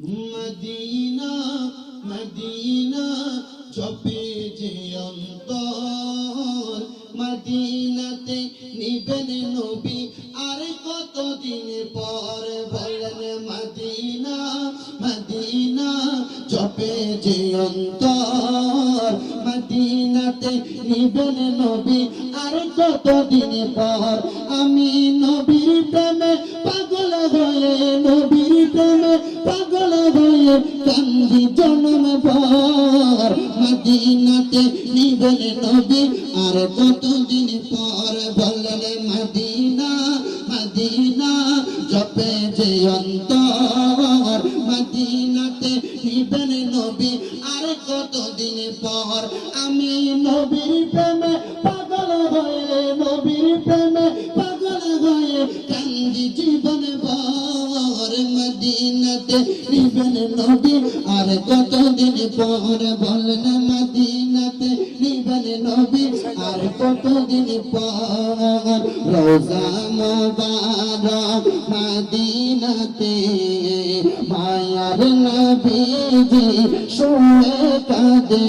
Medina Medina, জপে যে অন্তর। মদিনাতে নিবেন নবী, আর কতদিন পর বলেন মদিনা মদিনা, জপে যে অন্তর। মদিনাতে নিবেন নবী, আর কতদিন পর? আমি নবীর প্রেমে পাগল হয়ে নবীর প্রেমে কান্দি জন্ম ভর মদিনাতে নিবেন নবী। আর কতদিন পর বললেন মদিনা মদিনা, জপে যে অন্তর। মদিনাতে নিবেন নবী। আর কতদিন পর আমি নবীর প্রেমে পাগল হয়ে, নবীর প্রেমে পাগল হয়ে কান্দি জীবন ভর মদিনাতে নিবেন নবী আর কতদিন পর বলেন মদিনাতে নিবেন নবী আর কতদিন পর রোজা মোবারক মদিনাতে মায়ার নবীজি শুনে কাঁদে।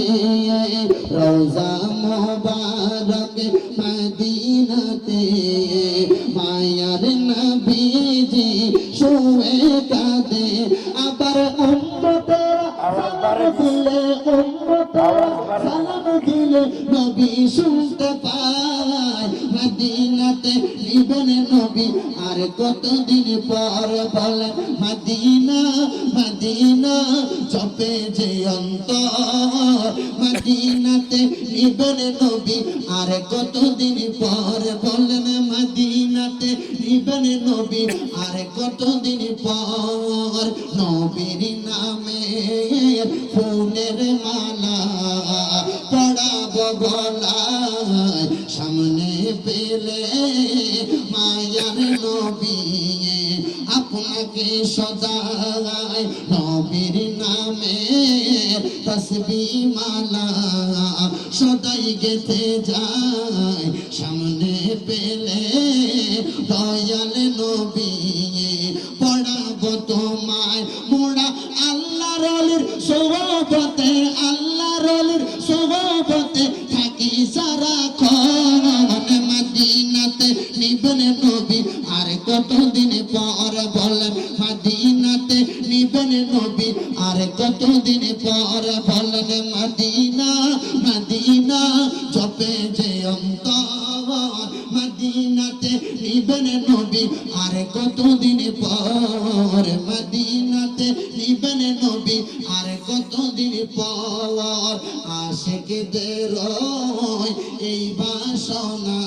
রোজা মোবারক মদিনাতে মায়ার নবীজি শুয়ে কাঁদে আবার উম্মতেরা সালাম দিলে উম্মতেরা সালাম দিলে নবী শুনতে পায় মদিনাতে নিবেন নবী আর কতদিন পর বলে মদিনা মদিনা চপে যে অন্তর মদিনাতে নিবেন নবী আর কতদিন পর বলেন, মদিনাতে নিবেন নবী, আর কতদিন পর নবীর নামে ফুলের মালা গলায় সামনে পেলে মায়ার নবী আপনাকে নবীর নামে তসবি মালা সদাই গেতে যায়। সামনে পেলে দয়াল নবী পড়াবো তোমায় মোড়া আল্লাহ রলির সোহবতে নিবেন নবী, আর কতদিন পর বলেন মদিনাতে নিবেন নবী, আর কতদিন পর বলেন মদিনা মদিনা, জপে যে অন্তর, মদিনাতে নিবেন নবী, আর কতদিন পর মদিনাতে নিবেন নবী, আর কতদিন পর আশেকদের এই বাসনা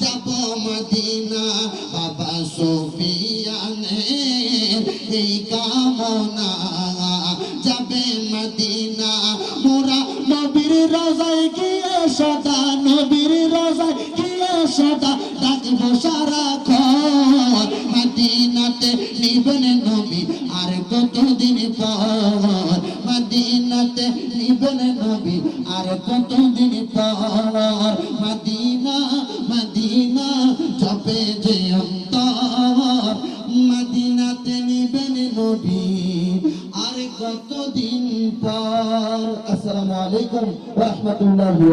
যাব মদিনা, বাবা সুফিয়ানের এই কামনা যাবে মদিনা। মোরা নবীর রজায় গিয়ে সদা, নবীর রজায় গিয়ে সদা ডাকবো সারা মদিনাতে নিবেন নবী আর কতদিন পর? মদিনাতে নিবেন নবী আর কতদিন পর? মদিনা জপে যে অন্তর মদিনাতে নিবেন নবী। আর কতদিন পর? আসসালামু আলাইকুম রহমতুল্লাহি